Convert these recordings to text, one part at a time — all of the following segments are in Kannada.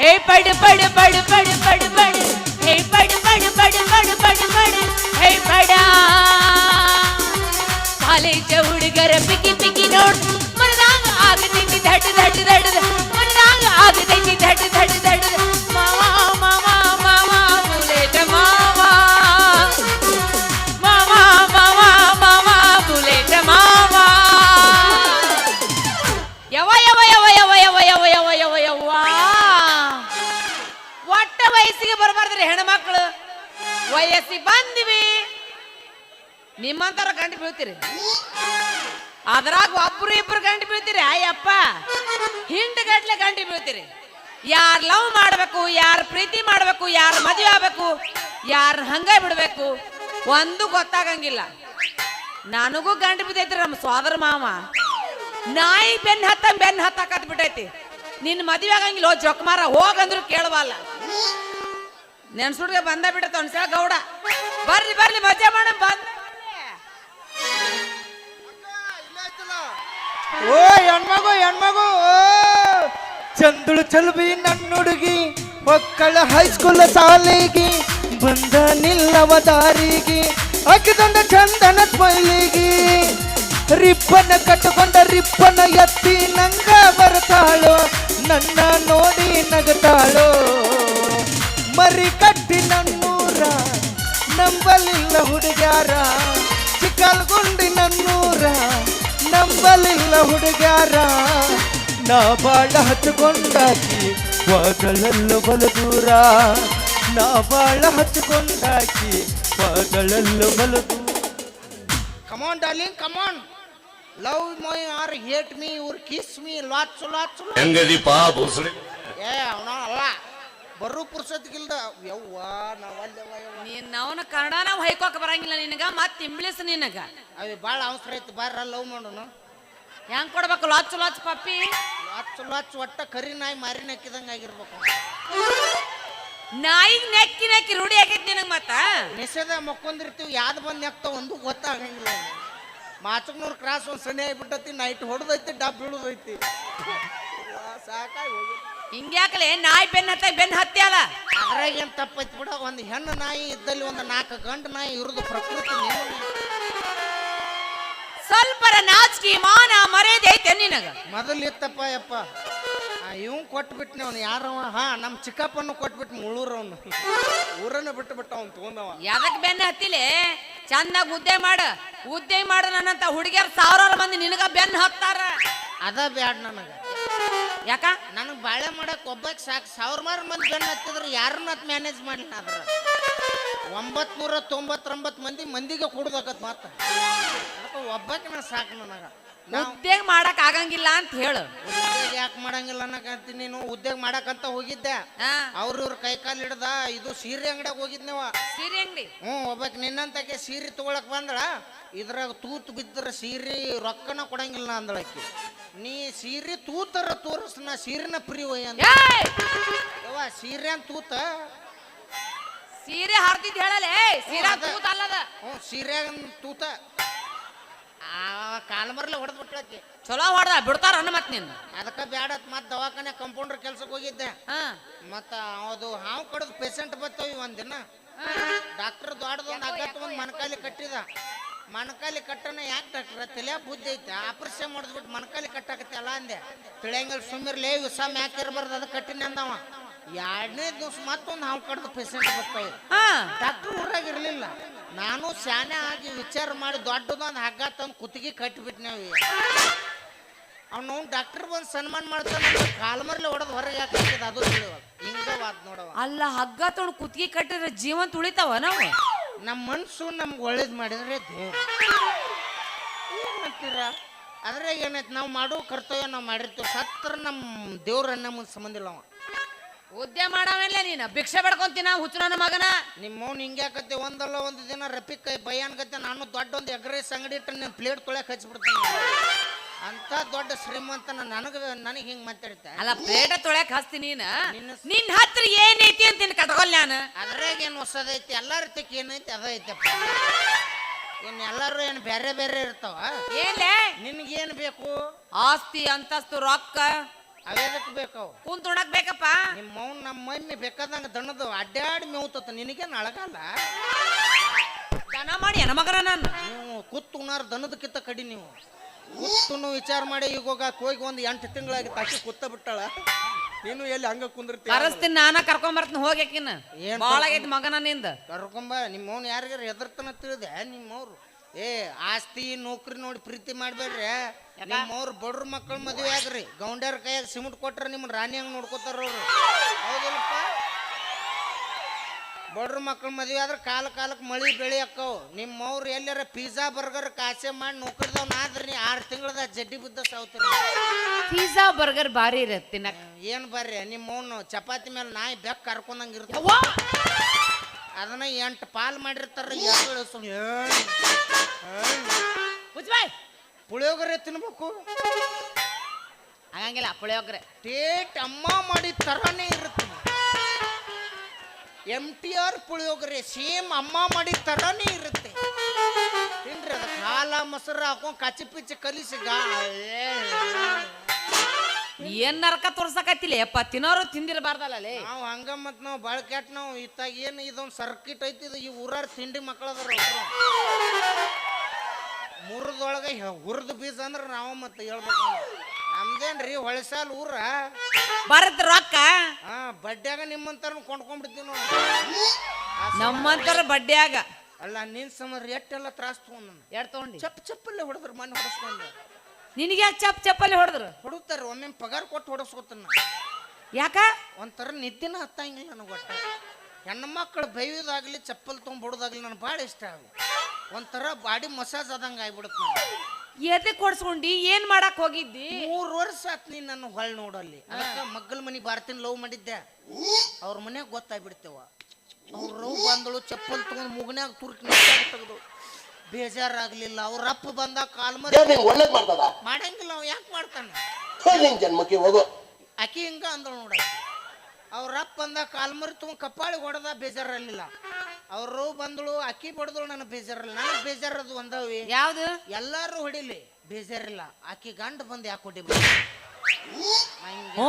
ಹೇ ಪಡು ಪಡು ಪಡು ಪಡು ಪಡು ಪಡು ಹೇ ಪಡು ಪಡು ಪಡು ಪಡು ಪಡು ಪಡು ಹೇ ಪಡ ಕಾಲೇಜ ಹುಡುಗರ ಪಿಕಿ ಪಿಕಿ ನೋಡ್. ಮನದಾಗ ಆಗ ದಡ್ ದಡ್ಡ ದಡ್ಡ ಮನದಾಗ ವಯಸ್ಸಿಗೆ ಬಂದಿವಿ. ನಿಮ್ಮಂತರ ಗಂಟು ಬೀಳ್ತೀರಿ. ಅದ್ರಾಗ ಒಬ್ರು ಇಬ್ರು ಗಂಟು ಬೀಳ್ತೀರಿ, ಅಯ್ಯಪ್ಪ. ಹಿಂಡಗಟ್ಲೆ ಗಂಟು ಬೀಳ್ತೀರಿ. ಯಾರ್ ಲವ್ ಮಾಡ್ಬೇಕು, ಯಾರ ಪ್ರೀತಿ ಮಾಡ್ಬೇಕು, ಯಾರ ಮದುವೆ ಆಗ್ಬೇಕು, ಯಾರ ಹಂಗ ಬಿಡ್ಬೇಕು, ಒಂದು ಗೊತ್ತಾಗಂಗಿಲ್ಲ. ನನಗೂ ಗಂಟು ಬಿದ್ದೈತ್ರಿ ನಮ್ಮ ಸೋದರ ಮಾವ. ನಾಯಿ ಬೆನ್ ಹತ್ತ, ಬೆನ್ ಹತ್ತಾಕತ್ ಬಿಟ್ಟೈತಿ ನಿನ್ನ ಮದುವೆ ಆಗಂಗಿಲ್ಲ ಜೊಕ್ಮಾರ, ಹೋಗಂದ್ರು ಕೇಳವಲ್ಲ. ನೆನ್ಸುಡ್ಗೆ ಬಂದ ಬಿಡತ್ತ ಒಂದ್ಸಲ ಗೌಡ. ಬರ್ಲಿ ಬರ್ಲಿ ಮಜಾ ಮಾಡ ಬಂದ. ಓ ಹೆಣ್ಮಗು ಹೆಣ್ಮಗು ಚಂದುಳು ಚಲ್ಬಿ ನನ್ನ ಹುಡುಗಿ, ಮಕ್ಕಳ ಹೈಸ್ಕೂಲ್ ಶಾಲೆಗೆ ಬಂದ ನಿಲ್ಲವ ದಾರಿಗೆ ಅಕ್ಕದಂದ ಚಂದನ ಸ್ಮೈಲಿಗೆ ರಿಪ್ಪನ ಕಟ್ಟುಕೊಂಡ ರಿಪ್ಪನ ಎತ್ತಿ ನಂಗ ಬರ್ತಾಳು, ನನ್ನ ನೋಡಿ ನಗತಾಳು. ಮರಿ ಕಟ್ಟಿ ನನ್ನೂರ ನಂಬಲಿಲ್ಲ ಹುಡುಗ್ಯಾರ ಚಿಕ್ಕಲ್ಗುಂಡಿ ನನ್ನೂರ ನಂಬಲಿಲ್ಲ ಹುಡುಗ್ಯಾರ. ನಾ ಬಾಳ ಹಚ್ಚಿಕೊಂಡಾಕಿ ಮಗಳಲ್ಲೂ ಬಲು ದೂರ ನಾ ಬಾಳ ಹಚ್ಚಿಕೊಂಡಾಕಿ ಮಗಳಲ್ಲೂ ಬಲು come on darling come on love my or hate me ಇವ್ರು ಕಿಸ್ ಮೀ ಲಾಚು ಲಾಚು ಹೆಂಗದಿಪ್ಪ ಭೂಸಳಿ ಏ ಅವನ ಅಲ್ಲ ಬರೋ ಪುರ್ಸತ್ಗಿಲ್ದ ಯವ್ವ ನಾವಲ್ಲವ ಯವ್ವ. ನೀನ್ ಅವನ ಕನ್ನಡ ನಾವು ಹೊಯ್ಕೋಕ್ ಬರಂಗಿಲ್ಲ ನಿನಗ ಮತ್ ಇಂಗ್ಲೀಷ್ ನಿನಗ. ಅದ್ ಭಾಳ ಅವಸರ ಐತಿ ಬಾರ ಲವ್ ಮಾಡೋನು. ಹೆಂಗ್ ಕೊಡ್ಬೇಕು ಲಾಚ್ ಲಾಚ್ ಪಪ್ಪಿ? ಲಾಚ್ ಲಾಚ್ ಒಟ್ಟ ಕರಿ ನಾಯಿ ಮಾರಿ ನೆಕ್ಕಿದಂಗ ಆಗಿರ್ಬೇಕು. ನಾಯಿಗ್ ನೆಕ್ಕಿ ನೆಕ್ಕಿ ರೂಢಿ ಆಗೈತಿ ನಿನಗ ಮತ್ತ? ನಿಷೇಧ ಮಕ್ಕೊಂದಿರ್ತೀವಿ ಯಾವ್ದು ಬಂದು ನೆಕ್ತಾವ ಒಂದು ಗೊತ್ತಾಗಂಗಿಲ್ಲ ಮಾಚಕ್ನೂರ್ ಕ್ರಾಸ್ ಒಂದ್ ಸನಿ ಆಗಿಬಿಟ್ಟತಿ ನೈಟ್ ಹೊಡೆದೈತಿ ಡಬ್ ಬೀಳುದೈತಿ. ಸಾಕಾಗಿ ಹೋಗಿ ಹಿಂಗ್ಯಾಕಲೆ ನಾಯಿ ಬೆನ್ನ ಹತ್ತ ಬೆನ್ನ ಹತ್ತಿ ಅಲ್ಲ? ಅದ್ರಾಗ ಏನ್ ತಪ್ಪೈತಿ ಬಿಡ ಒಂದು ಹೆಣ್ಣು ನಾಯಿ ಇದ್ದಲ್ಲಿ ಒಂದು ನಾಲ್ಕು ಗಂಡು ನಾಯಿ ಇರುದು ಪ್ರಕೃತಿ ನಿಯಮ. ಸ್ವಲ್ಪರ ನಾಚಿಕೆ ಮಾನ ಮರ್ಯಾದೆ ಐತೆ ನಿನಗ? ಮೊದಲು ಇತ್ತಪ್ಪ ಯಪ್ಪ. ಇವ್ ಕೊಟ್ಬಿಟ್ನೆ ಅವ್ನು ಯಾರವ ಹಾ ನಮ್ಮ ಚಿಕ್ಕಪ್ಪನ್ನು ಕೊಟ್ಬಿಟ್ಟು ಮುಳ್ಳೂರವನು. ಅವನು ಊರನ್ನ ಬಿಟ್ಟು ಬಿಟ್ಟ ಅವ್ನು ತಗೊಂಡವ. ಎದಕ್ ಬೆನ್ನ ಹತ್ತಿಲೆ? ಚಂದಾಗ ಉದ್ದೆ ಮಾಡ. ಉದ್ದೆ ಮಾಡ ನನ್ನಂತ ಹುಡುಗಿಯರ್ ಸಾವಿರಾರು ಮಂದಿ ನಿನಗ ಬೆನ್ನ ಹತ್ತಾರ. ಅದ ಬ್ಯಾಡ್ ನನಗೆ. ಯಾಕ? ನನಗೆ ಬಾಳೆ ಮಾಡಕ್ ಒಬ್ಬಕ್ಕೆ ಸಾಕು. ಸಾವಿರ ಮಾರು ಮಂದಿ ಬೆನ್ನು ಹತ್ತಿದ್ರೆ ಯಾರನ್ನ ಮ್ಯಾನೇಜ್ ಮಾಡಲಿಲ್ಲ ಅದ್ರ ಒಂಬತ್ ನೂರ ತೊಂಬತ್ತೊಂಬತ್ತು ಮಂದಿ ಮಂದಿಗೆ ಕೊಡ್ಬೇಕತ್ ಮಾತ ಅದಕ್ಕೆ ಒಬ್ಬಕ್ಕೆ ನಾ ಸಾಕು ನನಗೆ. ಉದ್ಯೋಗ ಮಾಡಕ್ ಆಗಂಗಿಲ್ಲ ಅಂತ ಹೇಳು. ಉದ್ಯೋಗ ಯಾಕೆ ಮಾಡಂಗಿಲ್ಲ ಅನ್ನಕಂತ ನೀನು. ಉದ್ಯೋಗ ಮಾಡಕಂತ ಹೋಗಿದ್ದೆ. ಅವ್ರ ಇವ್ರ ಕೈ ಕಾಲು ಹಿಡ್ದ ಇದು ಸೀರೆ ಅಂಗಡಿಯಾಗ ಹೋಗಿದ್ನೇವ ಸೀರೆ ಅಂಗಡಿ? ಹ್ಞೂ ಒಬ್ಬಕ್ ನಿನ್ನಂತಕ್ಕೆ ಸೀರೆ ತಗೊಳಕ್ ಬಂದಳ ಇದ್ರಾಗ ತೂತು ಬಿದ್ದರೆ ಸೀರೆ ರೊಕ್ಕನ ಕೊಡಂಗಿಲ್ಲ ಅಂದಳಕ್ಕಿ ನೀ ಸೀರೆ ತೂತರ ತೋರಿಸ್ ನಾ ಸೀರೆನ ಪ್ರೀ ಒಯ್ಯ ಅಂದ ಏಯ್! ಯವ್ವ ಸೀರೆ ಅಂತ ತೂತ? ಸೀರೆ ಹರ್ದಿದ್ ಹೇಳಲೆ ಸೀರೆ. ತೂತ ಅಲ್ಲದ ಹ್ಞೂ ಸೀರೆ ತೂತ. ಆ ಕಾಲ್ಮರ್ಲೆ ಹೊಡೆದ್ ಬಿಟ್ಟಾಕಿ ಚಲೋ ಹೊಡ್ದ ಬಿಡ್ತಾರ ಅನ್ನ ಮತ್ ನಿನ್ನ ಅದಕ್ಕೆ ಬ್ಯಾಡತ್ ಮತ್ತೆ ದವಾಖಾನೆ ಕಂಪೌಂಡರ್ ಕೆಲ್ಸಕ್ಕೆ ಹೋಗಿದ್ದೆ. ಹಾ. ಮತ್ತು ಅದು ಹಾವು ಕಡ್ದು ಪೇಷಂಟ್ ಬರ್ತಾವೆ ಒಂದಿನ. ಡಾಕ್ಟರ್ ದೊಡ್ಡದೊಂದು ಹಗ್ಗ ಒಂದು ಮನಕಾಲಿ ಕಟ್ಟಿದ. ಮನಕಾಲಿ ಕಟ್ಟನ ಯಾಕೆ ಡಾಕ್ಟ್ರ ತಲೆ ಬುದ್ಧಿ ಐತೆ. ಆಪರೇಷನ್ ಮಾಡಿದ್ಬಿಟ್ಟು ಮನಕಾಲಿ ಕಟ್ಟಾಕತ್ತೆ ಅಲ್ಲ ಅಂದೆ. ತಿಳಿಯಂಗಿಲ್ಲ ಸುಮ್ಮಿರ್ಲೇ ವಿಷ ಮ್ಯಾಕ್ ಇರಬಾರ್ದು ಅದು ಕಟ್ಟಿನ ಅಂದವ. ಎರಡನೇ ದಿವ್ಸ ಮತ್ತೊಂದು ಹಾವು ಕಡ್ದು ಪೇಷಂಟ್ ಬರ್ತಾವೆ ಡಾಕ್ಟ್ರ್ ಡಾಕ್ಟರ್ ಊರಾಗ ಇರಲಿಲ್ಲ. ನಾನು ಶಾನೆ ಆಗಿ ವಿಚಾರ ಮಾಡಿ ದೊಡ್ಡದೊಂದು ಹಗ್ಗ ತಂದು ಕುತ್ತಿಗೆ ಕಟ್ಟಿಬಿಟ್ನೇವಿ ಅವ್ನು ಡಾಕ್ಟರ್ ಬಂದು ಸನ್ಮಾನ ಮಾಡ್ತಾನೆ ಕಾಲ್ಮರ್ಲಿ ಹೊಡೆದು ಹೊರಗೆ ಹಾಕಿದ ಅದು ತಿಳಿವಾಗ ಹಿಂಗವಾದ್ ನೋಡವ ಅಲ್ಲ ಹಗ್ಗ ತೊಗೊಂಡು ಕುತ್ತಿಗೆ ಕಟ್ಟಿದ್ರೆ ಜೀವನ್ ತುಳಿತಾವ ನಾವು? ನಮ್ಮ ಮನಸ್ಸು ನಮ್ಗೆ ಒಳ್ಳೇದು ಮಾಡಿದ್ರೆ ದೇವ್ರು. ಮಾಡ್ತೀರ? ಆದರೆ ಏನಾಯ್ತು ನಾವು ಮಾಡೋ ಕರ್ತವ್ಯ ನಾವು ಮಾಡಿರ್ತೀವಿ. ಸತ್ರ ನಮ್ಮ ದೇವ್ರ ನಮಗೆ ಸಂಬಂಧ ಇಲ್ಲ ಅವ. ಉದ್ಯ ಮಾಡಾಮೇಲೆ ನೀನು? ಭಿಕ್ಷೆ ಬೇಡ್ಕೊಂತೀನ ಹುಚ್ಚು ನನ್ನ ಮಗನ? ನಿಮ್ಮ ಅವ್ನು ಹಿಂಗೆ ಯಾಕತ್ತೆ? ಒಂದಲ್ಲ ಒಂದು ದಿನ ರಫಿಕ್ ಕೈ ಭಯಾನ್ಗತ್ತೆ ನಾನು ದೊಡ್ಡ ಒಂದು ಎಗ್ರೈಸ್ ಅಂಗಡಿ ಇಟ್ಟು ನೀನು ಪ್ಲೇಟ್ ತೊಳೆಯಕ್ಕೆ ಹಚ್ಬಿಡ್ತೀನಿ. ಅಂತ ದೊಡ್ಡ ಶ್ರೀಮಂತನ ನನಗೆ ನನಗೆ ಹಿಂಗ್ ಮಾತಾಡ್ತ ಅಲ್ಲ ಪ್ಲೇಟ ತೊಳ್ಯಾಕ ಹಚ್ತಿ ನೀನ? ನಿನ್ನ- ನಿನ್ ಹತ್ರ ಏನೈತಿ ಅಂತ ನಿನ್ ಕಟ್ಕೊಲ್ ನಾನು ಅದ್ರಾಗ ಏನು ಹೊಸದೈತಿ ಎಲ್ಲರ ತಕ್ಕ ಏನೈತಿ ಅದ ಐತಪ್ಪ ಏನು ಎಲ್ಲರೂ ಏನು ಬೇರೆ ಬೇರೆ ಇರ್ತಾವ? ಏನ್ಲೇ? ನಿನಗೇನು ಬೇಕು? ಆಸ್ತಿ ಅಂತಸ್ತು ರೊಕ್ಕ? ಅವೇದಕ್ಕೆ ಬೇಕು ಕುಂತ್ ಉಣಕ್ ಬೇಕಪ್ಪ? ನಿಮ್ಮ ಮೌನ್ ನಮ್ಮ ಮಮ್ಮಿ ಬೇಕಾದಂಗ ದಣದು ಅಡ್ಡಾಡಿ ಮೇವ್ತತ ನಿನಗೇನು ಅಳಗಲ್ಲ ದನ ಮಾಡಿ ಮಗನ ನಾನು. ನೀವು ಕುತ್ತು ಉಣಾರ ದನದಕ್ಕಿಂತ ಕಡಿ ನೀವು. ಕುತ್ತುನು ವಿಚಾರ ಮಾಡಿ ಈಗ ಹೋಗಾಕ ಹೋಗಿ ಒಂದು ಎಂಟು ತಿಂಗಳಾಗಿ ತಾಕಿ ಕುತ್ತ ಬಿಟ್ಟಾಳ. ನೀನು ಎಲ್ಲಿ ಹಂಗ ಕುಂದಿರ್ತಿ ಕರಸ್ತೀನಿ ನಾನ ಕರ್ಕೊಂಡ್ ಬರ್ತೀನಿ ಹೋಗ್ಯಾಕಿನ ಏನ್ ಬಾಳಾಗೈತಿ ಮಗನ ನಿಂದ. ಕರ್ಕೊಂಬ ನಿಮ್ಮ ಅವ್ನು ಯಾರಿಗಾರ ಎದರ್ತನ ತಿಳಿದೆ ನಿಮ್ಮವ್ರು. ಏ ಆಸ್ತಿ ನೌಕರಿ ನೋಡಿ ಪ್ರೀತಿ ಮಾಡ್ಬೇಡ್ರಿ. ನಿಮ್ಮವ್ರು ಬಡ್ರ ಮಕ್ಕಳ ಮದುವೆ ಆಗ್ರಿ. ಗೌಂಡ್ಯಾರ ಕೈಯಾಗ ಸಿಮೆಂಟ್ ಕೊಟ್ರೆ ನಿಮ್ಮ ರಾಣಿ ಹಂಗೆ ನೋಡ್ಕೋತಾರ ಅವ್ರು. ಹೌದಿಲ್ಲಪ್ಪ? ಬಡ್ರ ಮಕ್ಕಳ ಮದುವೆ ಆದ್ರೆ ಕಾಲ ಕಾಲಕ್ಕೆ ಮಳಿ ಬೆಳಿ ಅಕ್ಕವು. ನಿಮ್ಮವ್ರು ಎಲ್ಲಾರ ಪಿಜ್ಜಾ ಬರ್ಗರ್ ಕಾಸೆ ಮಾಡಿ ನೌಕರಿದವ್ ಆದ್ರೆ ನೀ ಆರು ತಿಂಗಳದ ಜಡ್ಡಿ ಬಿದ್ದ ಸಾವ್ತೀರಿ. ಪಿಜ್ಜಾ ಬರ್ಗರ್ ಭಾರಿ ಇರತ್ತೆ ತಿನ್ನಕ್ ಏನು ಬರ್ರಿ ನಿಮ್ಮವ್ನು ಚಪಾತಿ ಮೇಲೆ ನಾಯಿ ಬೆಕ್ಕ ಕರ್ಕೊಂಡಂಗೆ ಇರ್ತವೆ ಯವ್ವಾ! ಅದನ್ನ ಎಂಟು ಪಾಲ್ ಮಾಡಿರ್ತಾರ ಎರಡು ಸುಮ್ನೆ. ಮುಚ್ಬಾಯ್ ಪುಳಿಯೋಗರೆ ತಿನ್ಬೇಕು. ಆಗಂಗಿಲ್ಲ ಪುಳಿಯೋಗ್ರೆ. ಟೇಟ್ ಅಮ್ಮ ಮಾಡಿ ತರಾನೇ ಇರುತ್ತೆ. M T R puliyogare same ಅಮ್ಮ ಮಾಡಿದ ತರಾನೇ ಇರುತ್ತೆ. ತಿನ್ರಿ ಅದ ಹಾಲ ಮೊಸರು ಹಾಕೊಂಡ್ ಕಚ್ಚಿ ಪಿಚ್ಚಿ ಕಲಿಸಿ ಗಾ ಏ. ಏನ್ ನರಕ ತೋರ್ಸಕತ್ತಿಲ್ಲ ಯಪ್ಪ ತಿನ್ನೋರು ತಿಂದಿರಬಾರ್ದಲ್ಲ ನಾವು ಹಂಗ ಮತ್ ನಾವು ಬಾಳ ಕೆಟ್ಟ ನಾವು ಇತ್ತಾಗ ಏನು ಇದೊಂದು ಸರ್ಕಿಟ್ ಐತಿ ಇದು ಈ ಊರಾರ ತಿಂಡಿ ಮಕ್ಕಳದಾರ ಮುರಿದೊಳಗೆ ಹುರಿದ ಬೀಜ ಅಂದ್ರೆ ನಾವು ಮತ್ತೆ ಹೇಳ್ಬೇಕು ನಮ್ದೇನ್ರಿ ಹೊಳಸಾಲ್ ಊರ? ಬರತ್ ರೊಕ್ಕ? ಹಾ ಬಡ್ಡ್ಯಾಗ ನಿಮ್ಮಂತಾರ ಕೊಂಡ್ಕೊಂಡ್ಬಿಡ್ತೀವಿ ನೋಡಿ ನಮ್ಮಂತರ ಬಡ್ಡ್ಯಾಗ ಅಲ್ಲ ನಿನ್ ಸಮರ್ ಎಟ್ಟೆಲ್ಲ ತ್ರಾಸ್ ತಗೊಂಡ್ ಎಡ್ ತಗೊಂಡಿ? ಚಪ್ ಚಪ್ಪಲ್ಲೇ ಹೊಡೆದ್ರು ಮನೆ ಹೊಡಸ್ಕೊಂಡು. ನಿನಗೆ ಯಾಕೆ ಚಪ್ ಚಪ್ಪಲ್ಲಿ ಹೊಡೆದ್ರು? ಹೊಡುತ್ತಾರೆ ಒಮ್ಮೆ ಪಗಾರ ಕೊಟ್ಟು ಹೊಡಸ್ಕೊತಾನ ಯಾಕ? ಒಂಥರ ನಿದ್ದಿನ ಹತ್ತಂಗಿಲ್ಲ ನನಗೆ ಒಟ್ಟ. ಹೆಣ್ಣು ಮಕ್ಕಳು ಬೈಯೋದಾಗ್ಲಿ ಚಪ್ಪಲ್ ತೊಗೊಂಡ್ಬಿಡೋದಾಗ್ಲಿ ನನಗೆ ಭಾಳ ಇಷ್ಟ ಆಗ ಒಂಥರ ಬಾಡಿ ಮಸಾಜ್ ಆದಂಗೆ ಆಗ್ಬಿಡುತ್ತೆ ಎದೆ ಕೊಡ್ಸ್ಕೊಂಡಿ ಏನ್ ಮಾಡಕ್ ಹೋಗಿದ್ದಿ? ಮೂರು ವರ್ಷ ಆತ್ ನೀನು ನನ್ನ ಹೊಳ್ ನೋಡಲ್ಲಿ. ಅದಕ್ಕೆ ಮಗ್ಗಲ ಮನಿ ಬಾರ್ತಿನ ಲವ್ ಮಾಡಿದ್ದೆ. ಅವ್ರ ಮನ್ಯಾಗ ಗೊತ್ತಾಗ್ಬಿಡ್ತೇವ. ಅವ್ರ ಲವ್ ಬಂದಳು ಚಪ್ಪಲ್ ತಗೊಂಡ್ ಮುಗನ್ಯಾಗ ತುರ್ಕಿ ತೆಗೆದು. ಬೇಜಾರಾಗ್ಲಿಲ್ಲ. ಅವ್ರ ಅಪ್ಪ ಬಂದ ಕಾಲ್ ಮರಿ ದೇವ್ರು ನಿಂಗೆ ಒಳ್ಳೇದ್ ಮಾಡ್ತದ? ಮಾಡಂಗಿಲ್ಲ ಅವ್ ಯಾಕೆ ಮಾಡ್ತಾನ? ಹೋಗ್ ನಿನ್ ಜನ್ಮಕ್ಕೆ ಹೋಗು. ಆಕಿ ಹಿಂಗ ಅಂದಳು ನೋಡ ಅವ್ರ ಅಪ್ಪ ಬಂದ ಕಾಲ್ಮರಿ ತಗೊಂಡ್ ಕಪ್ಪಾಳಿ ಹೊಡೆದ ಬೇಜಾರಲ್ಲಿಲ್ಲ ಅವ್ರು ಬಂದಳು ಅಕ್ಕಿ ಬಡ್ದಳು ನನಗೆ ಬೇಜಾರಲ್ಲ ನನಗೆ ಬೇಜಾರದು ಒಂದವಿ ಯಾವ್ದು ಎಲ್ಲಾರು ಹೊಡಿಲಿ ಬೇಜಾರಿಲ್ಲ ಆಕಿ ಗಂಡ ಬಂದು ಯಾಕೆ ಹೊಡಿ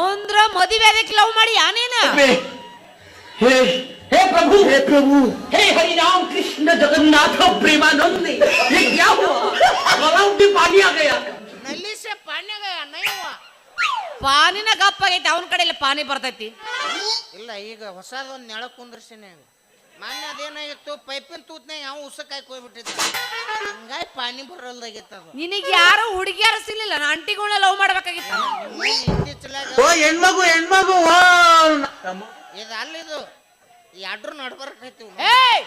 ಅಂದ್ರ ಮದುವೆ ಅದಕ್ಕೆ ಲವ್ ಮಾಡಿ ಯಾನೇನ हे हे प्रभु हे प्रभु हे हरि राम कृष्ण जगन्नाथ प्रेमानंद ये क्या हुआ गलाव में पानी आ गया ನಲ್ಲಿಸೆ ಪಾಣ್ಯಾಗ ನೈವ ಪಾನಿನ ಗಪ್ಪ ಆಗೈತಿ ಅವನ ಕಡೆ ಇಲ್ಲ ಪಾನಿ ಬರ್ತೈತಿ ಇಲ್ಲ ಈಗ ಹೊಸದೊಂದು ನೆಳ ಕುಂದ್ರಸಿನೇ ಮೊನ್ನೆ ಅದೇನಾಗಿತ್ತು ಪೈಪಿನ ತೂತ್ನಾಗ ಯಾವ ಉಸಕಾಯಿ ಹೋಗ್ಬಿಟ್ಟಿದ್ದ ಹಂಗಾಗಿ ಪಾನಿ ಬರಲ್ದಾಗಿತ್ತು ಅದು. ನಿನಗೆ ಯಾರು ಹುಡುಗಿಯಾರ ಸಿಗ್ಲಿಲ್ಲ ನಾ ಅಂಟಿಗಳನ್ನ ಲವ್ ಮಾಡ್ಬೇಕಾಗಿತ್ತು. ಇತ್ತೀಚಲಾಗ ಓ ಹೆಣ್ಮಗು ಹೆಣ್ಮಗು ಓ ಇದು ಅಲ್ಲಿದು. ಈ ಅಡ್ರು ನಡ್ಬರ್ಕೈತಿ ಏಯ್!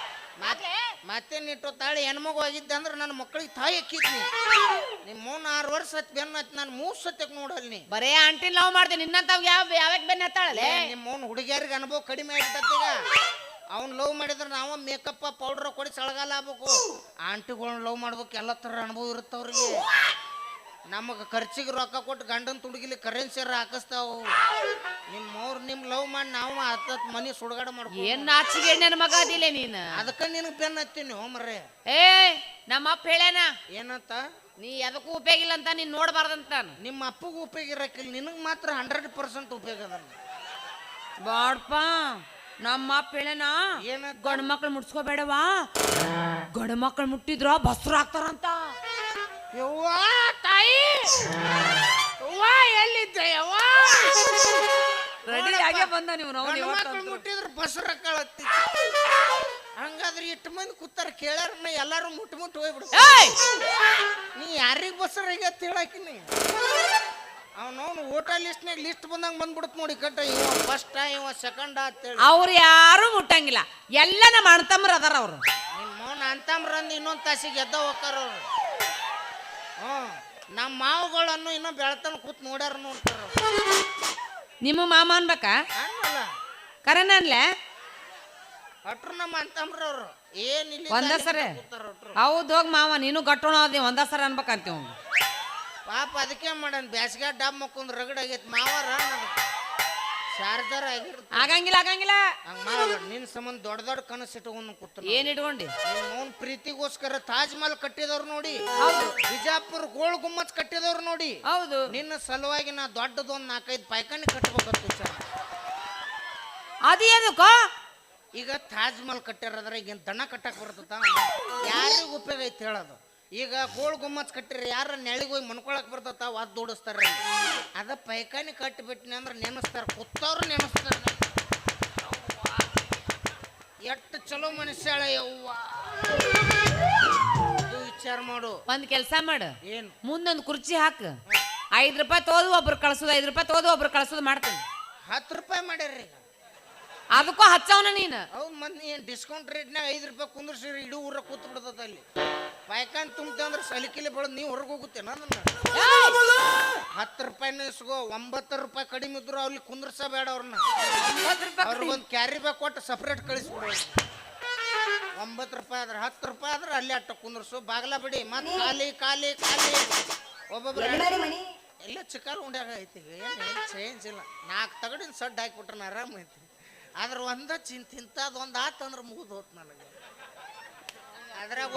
ಮತ್ತೆ ಇಟ್ಟು ತಾಳಿ ಹೆಣ್ಮಗು ಆಗಿದ್ದೆ ಅಂದ್ರೆ ನನ್ನ ಮಕ್ಕಳಿಗೆ ತಾಯಿ ಅಕ್ಕಿದ್ನಿ. ನಿಮ್ಮ ಮೂನ್ ಆರು ವರ್ಷ ಹತ್ ಬೆನ್ನ ಹತ್ ನಾನು ಮೂರ್ ಸತ್ಯಕ್ ನೋಡಲ್ ನೀ ಬರೇ ಆಂಟಿ ಲವ್ ಮಾಡ್ದೆ ನಿನ್ನಂತ ಯಾವ ಯಾವಾಗ ಬೆನ್ನ ಹತ್ತಾಳಲೆ ನಿಮ್ಮ ಮೂನ್ ಹುಡುಗಿಯರಿಗೆ ಅನುಭವ ಕಡಿಮೆ ಆಗಿರ್ತೈತಿ ಈಗ. ಅವ್ನು ಲವ್ ಮಾಡಿದ್ರೆ ನಾವು ಮೇಕಪ್ಪ ಪೌಡರ್ ಕೊಡಿ ಸಳಗಾಲ ಆಗ್ಬೇಕು. ಆಂಟಿಗಳನ್ನ ಲವ್ ಮಾಡ್ಬೇಕು ಎಲ್ಲ ಥರ ಅನುಭವ ಇರುತ್ತವ್ರಿಗೆ ನಮಗೆ ಖರ್ಚಿಗೆ ರೊಕ್ಕ ಕೊಟ್ಟು ಗಂಡನ ತುಡುಗಿಲಿ ಕರೆನ್ಸಿ ಹಾಕಿಸ್ತಾವು? ನಿಮ್ಮ ಅವ್ರು ನಿಮ್ಮ ಲವ್ ಮಾಡಿ ನಾವು ಹತ್ತತ್ತು ಮನೆ ಸುಡುಗಾಡ ಮಾಡ್ಕೊ ಏನ್ ನಾಚಿಗೆ ನನ್ನ ಮಗ ಅದಿಲ್ಲ ನೀನು? ಅದಕ್ಕೆ ನಿನಗೆ ಪೆನ್ ಹತ್ತೀನಿ ಹೋಮ್ರೆ ಏ ನಮ್ಮ ಅಪ್ಪ ಹೇಳ್ಯಾನ ಏನಂತ? ನೀ ಎದಕ್ಕೂ ಉಪಯೋಗ ಇಲ್ಲ ಅಂತ ನೀನ್ ನೋಡಬಾರ್ದಂತ ನಿಮ್ಮ ಅಪ್ಪಗೂ ಉಪಯೋಗ ಇರಕ್ಕಿಲ್ಲ ನಿನಗೆ ಮಾತ್ರ ಹಂಡ್ರೆಡ್ ಪರ್ಸೆಂಟ್ ಉಪಯೋಗ ಅದ. ಬಾಡ್ಪ. ನಮ್ಮ ಅಪ್ಪ ಏನ? ಗಂಡ ಮಕ್ಳು ಮುಟ್ಸ್ಕೋಬೇಡವಾ ಗಂಡ ಮಕ್ಳು ಮುಟ್ಟಿದ್ರ ಬಸ್ರು ಹಾಕ್ತಾರಂತ. ಯವ್ವ ತಾಯಿ! ಯವ್ವ ಎಲ್ಲಿದ್ದೆ ಯವ್ವ? ರೆಡಿ ಆಗೇ ಬಂದ ನೀವು ನಾವು ಗಂಡು ಮಕ್ಕಳು ಮುಟ್ಟಿದ್ರ ಬಸರ ಕಳತ್ತಿ ಹಂಗಾದ್ರೆ ಇಟ್ಟು ಮಂದಿ ಕೂತಾರ ಕೇಳ್ಯಾರ ಎಲ್ಲಾರು ಮುಟ್ಟು ಮುಟ್ಟು ಹೋಗ್ಬಿಡು ಏಯ್! ನೀ ಯಾರಿಗೆ ಬಸ್ರು ಅಂತ ಹೇಳಾಕಿನಿ ಅವನವನು ಊಟ ಲಿಸ್ಟ್ನಾಗ ಲಿಸ್ಟ್ ಬಂದಂಗ ಬಂದ್ಬಿಡುತ್ತೆ ನೋಡಿ ಕಟ್ಟ ಇವ ಫಸ್ಟ್ ಇವ ಸೆಕೆಂಡ್ ಅಂತೇಳಿ ಅವ್ರು ಯಾರು ಮುಟ್ಟಂಗಿಲ್ಲ. ಎಲ್ಲ ನಮ್ಮ ಅಣ್ತಮ್ರ ಅದಾರ ಅವರು. ನಿಮ್ಮ ಮೌನ ಅಂತಂಬ್ರಂದು ಇನ್ನೊಂದು ತಾಸಿಗೆ ಎದ್ದ ಹೋಗ್ತಾರ ಅವರು. ಹ್ಞೂ ನಮ್ಮ ಮಾವುಗಳನ್ನು ಇನ್ನೂ ಬೆಳತನ ಕೂತ್ ನೋಡ್ಯಾರ ನೋಡ್ತಾರ ನಿಮ್ಮ ಮಾಮ ಅನ್ಬೇಕಾ? ಅನ್ನಲ್ಲ ಕರೆನ ಅನ್ಲೆ? ಅಟ್ರು ನಮ್ಮ ಅಂತಮ್ರ ಅವರು. ಏನಿಲ್ಲ ಒಂದ ಸರಿ. ಹೌದು ಹೋಗ್ ಮಾವ ನೀನು ಗಟ್ಟೋಣ ಅದಿ ಒಂದ ಸರ ಅನ್ಬೇಕಂತೀವ್ ಪಾಪ ಅದಕ್ಕೆ ಮಾಡನ್ ಬ್ಯಾಸ್ಗೆ ಡಬ್ ಮಕ್ಕೊಂದ್ ರಗಡ್ ಆಗೈತಿ. ಮಾವಾರ ಚಾರ್ಜರ್ ಆಗಿರುತ್ತೆ ಆಗಂಗಿಲ್ಲ ಆಗಂಗಿಲ್ಲ. ಹಂಗ ಮಾಡಬೇಡ ನಿನ್ ಸಂಬಂಧ ದೊಡ್ಡ ದೊಡ್ಡ ಕನಸು ಇಟ್ಕೊಂಡು ಕೂತ ಏನ್ ಇಟ್ಕೊಂಡಿ? ಅವ್ನ ಪ್ರೀತಿಗೋಸ್ಕರ ತಾಜ್ ಮಹಲ್ ಕಟ್ಟಿದವ್ರು ನೋಡಿ. ಹೌದು. ಬಿಜಾಪುರ ಗೋಳ್ ಗುಮ್ಮತ್ ಕಟ್ಟಿದವ್ರು ನೋಡಿ. ಹೌದು. ನಿನ್ನ ಸಲುವಾಗಿ ನಾ ದೊಡ್ಡದೊಂದ್ ನಾಲ್ಕೈದು ಪಾಯ್ಕಾನಿ ಕಟ್ಬೇಕಂತ ಸರ್ ಅದು ಏನಕ್ಕ ಈಗ ತಾಜ್ ಮಹಲ್ ಕಟ್ಟಿರೋದ್ರ ಈಗ ದಣ ಕಟ್ಟಕ್ ಬರ್ತದ ಯಾರಿಗೂ ಉಪಯೋಗ ಐತಿ ಹೇಳೋದು? ಈಗ ಗೋಳ್ ಗುಮ್ಮಚ್ ಕಟ್ಟಿರಿ ಯಾರ ನೆಳಿಗೆ ಹೋಗಿ ಮನ್ಕೊಳಕ್ ಬರ್ತತ ಅದ್ ದೂಡಿಸ್ತಾರ ಅದ ಪೈಕಾನಿ ಕಟ್ಟಿಬಿಟ್ನಿ ಅಂದ್ರೆ ನೆನೆಸ್ತಾರ ಕುತ್ತವ್ರು ನೆನೆಸ್ತಾರ ಎಷ್ಟು ಚಲೋ ಮನುಷ್ಯಳ ಯವ್ವ. ಇದು ವಿಚಾರ ಮಾಡು. ಒಂದ್ ಕೆಲಸ ಮಾಡು. ಏನು? ಮುಂದೊಂದು ಕುರ್ಚಿ ಹಾಕು. ಐದ್ ರೂಪಾಯಿ ತೋದು ಒಬ್ರು ಕಳ್ಸೋದು ಐದ್ ರೂಪಾಯಿ ತೋದು ಒಬ್ರು ಕಳ್ಸೋದು ಮಾಡ್ತೀನಿ. ಹತ್ತು ರೂಪಾಯಿ ಮಾಡ್ಯಾರ್ರಿ ಈಗ. ಅದಕ್ಕೂ ಹಚ್ಚವನ ನೀನು. ಮಂದಿ ಏನು ಡಿಸ್ಕೌಂಟ್ ರೇಟ್ನಾಗ ಐದು ರೂಪಾಯಿ ಕುಂದ್ರಿಸಿ ಇಡೀ ಊರ ಕೂತ್ ಬಿಡ್ತದ ಅಲ್ಲಿ. ಪಾಯ್ಕಾನ್ ತುಂಬ್ತೆ ಅಂದ್ರೆ ಸಲಿಕಿಲಿ ಬೆಳೆದು ನೀವು ಹೊರಗೆ ಹೋಗುತ್ತೆ ನನ್ನ ಹತ್ತು ರೂಪಾಯಿನ ಇಸ್ಕೋ ಒಂಬತ್ತು ರೂಪಾಯಿ ಕಡಿಮೆ ಇದ್ರು ಅಲ್ಲಿ ಕುಂದ್ರಸಬೇಡ ಅವ್ರನ್ನ ಅವ್ರಿಗೊಂದು ಕ್ಯಾರಿ ಬ್ಯಾಗ್ ಕೊಟ್ಟು ಸಪ್ರೇಟ್ ಕಳಿಸ್ಬಿಡು. ಒಂಬತ್ತು ರೂಪಾಯಿ ಆದ್ರೆ ಹತ್ತು ರೂಪಾಯಿ ಆದ್ರೆ ಅಲ್ಲಿ ಅಟ್ಟ ಕುಂದ್ರಸು. ಬಾಗಲ ಬಿಡಿ ಮತ್ತೆ ಖಾಲಿ ಖಾಲಿ ಖಾಲಿ. ಒಬ್ಬೊಬ್ರು ಎಲ್ಲ ಚಿಕ್ಕಲ್ ಉಂಡ್ಯಾಗ ಐತಿ. ಏನು ಚೇಂಜ್ ಇಲ್ಲ. ನಾಲ್ಕು ತಗಡಿನ ಸಡ್ ಹಾಕಿಬಿಟ್ರೆ ಆರಾಮ ಐತಿ. ಆದ್ರೆ ಒಂದ ಚಿನ್ ತಿಂತದ ಒಂದು ಆತಂದ್ರೆ ಮುಗಿದು ಹೋತ್ ನನಗೆ. ಅದ್ರಾಗ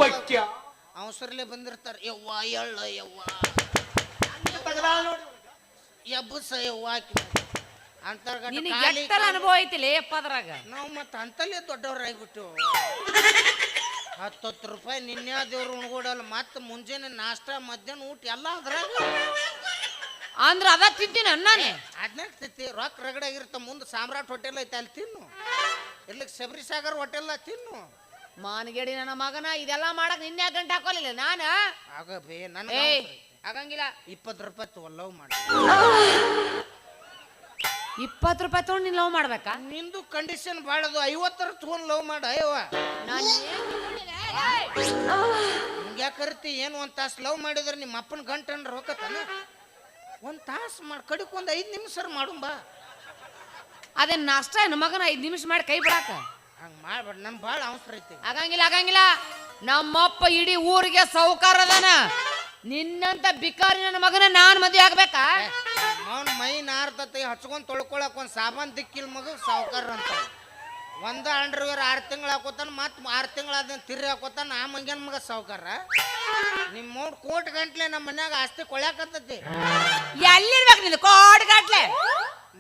ಅವಸರಲ್ಲೇ ಬಂದಿರ್ತಾರೆ. ಯವ್ವ ಎಳ್ಳ ಯವ್ವ. ಎಬ್ಬಸ ಯವ್ವ ಅಂತಾರ ನಿನಗೆ ಎಷ್ಟರ ಅನುಭವ ಐತಿಲೇ ಅಪ್ಪ ಅದ್ರಾಗ? ನಾವು ಮತ್ತೆ ಅಂತಲ್ಲೇ ದೊಡ್ಡವ್ರಾಗ್ಬಿಟ್ಟು ಹತ್ತತ್ತು ರೂಪಾಯಿ ನಿನ್ನೆ ದೇವ್ರು ಉಣ್ಗೋಡಲ್ಲ ಮತ್ತೆ ಮುಂಜಾನೆ ನಾಷ್ಟ ಮಧ್ಯಾಹ್ನ ಊಟ ಎಲ್ಲ ಅದ್ರಾಗ. ಅಂದ್ರ ಅದ ತಿಂತೀನಿ ಅಣ್ಣಾನೆ. ಅದನ್ನ ತಿಂತಿ? ರೊಕ್ಕ ರಗಡಾಗಿರ್ತ ಮುಂದೆ ಸಾಮ್ರಾಟ್ ಹೋಟೆಲ್ ಐತೆ ಅಲ್ಲಿ ತಿನ್ನು. ಇಲ್ಲಿಗೆ ಶಬರಿ ಸಾಗರ್ ಹೋಟೆಲ್ ತಿನ್ನು. ಮಾನಗೇಡಿ ನನ್ನ ಮಗನ ಇದೆಲ್ಲ ಮಾಡಕ್ ನಿನ್ನೆ ಗಂಟೆ ಹಾಕೋಲಿಲ್ಲ ನಾನ? ಆಗ ಬೇ ಏಯ್ ನನಗೆ ಆಗಂಗಿಲ್ಲ. ಇಪ್ಪತ್ತು ರೂಪಾಯಿ ಲವ್ ಮಾಡಿ. ಇಪ್ಪತ್ತು ರೂಪಾಯಿ ತಗೊಂಡು ನೀನ್ ಲವ್ ಮಾಡ್ಬೇಕಾ? ನಿಂದು ಕಂಡೀಷನ್ ಬಾಳದು ಐವತ್ತರ ತಗೊಂಡ್ ಲವ್ ಮಾಡ ಅಯ್ಯವ ನಾನು ಕರಿತಿ ಏನು ಒಂದು ತಾಸು ಲವ್ ಮಾಡಿದ್ರೆ ನಿಮ್ಮ ಅಪ್ಪನ ಗಂಟನ್ರ ಹೋಗತ್ತಾನ? ಒಂದು ತಾಸು ಮಾಡಿ ಕಡಿಕ್ ಒಂದು ಐದು ನಿಮಿಷ ಮಾಡುಂಬಾ ಅದೇ ನಾಷ್ಟ ನನ್ನ ಮಗನ ಐದ್ ನಿಮಿಷ ಮಾಡಿ ಕೈ ಬಿಡಾಕ. ಹಂಗೆ ಮಾಡ್ಬೇಡ ನನ್ ಭಾಳ ಅವಸರ ಐತಿ. ಆಗಂಗಿಲ್ಲ ಆಗಂಗಿಲ್ಲ. ನಮ್ಮಪ್ಪ ಇಡೀ ಊರಿಗೆ ಸೌಕಾರ ಅದಾನ. ನಿನ್ನಂತ ಬಿಕಾರಿ ನನ್ನ ಮಗನ ನಾನ್ ಮದ್ವೆ ಆಗ್ಬೇಕಾ? ಅವನ್ ಮೈ ನಾರ್ತತಿ ಹಚ್ಕೊಂಡ್ ತೊಳ್ಕೊಳಕ್ ಒಂದು ಸಾಬಾನ್ ದಿಕ್ಕಿಲ್ ಮಗ ಸಾವುಕಾರ ಅಂತ. ಒಂದ ಅಂಡರ್ವೇರ್ ಆರು ತಿಂಗಳು ಹಾಕೋತಾನ ಮತ್ತೆ ಆರು ತಿಂಗಳು ಅದನ್ನ ತಿರ್ರಿ ಹಾಕೋತಾನ ಆ ಮಂಗ್ಯನ್ ಮಗ ಸಾವುಕಾರ ನಿಮ್ ಮೂರ್ ಕೋಟ್ ಗಂಟ್ಲೆ ನಮ್ಮ ಮನ್ಯಾಗ ಆಸ್ತಿ ಕೊಳ್ಯಾಕತ್ತತಿ. ಎಲ್ಲಿರ್ಬೇಕು ನಿಂದು ಕೋಡ್ ಗಟ್ಲೆ.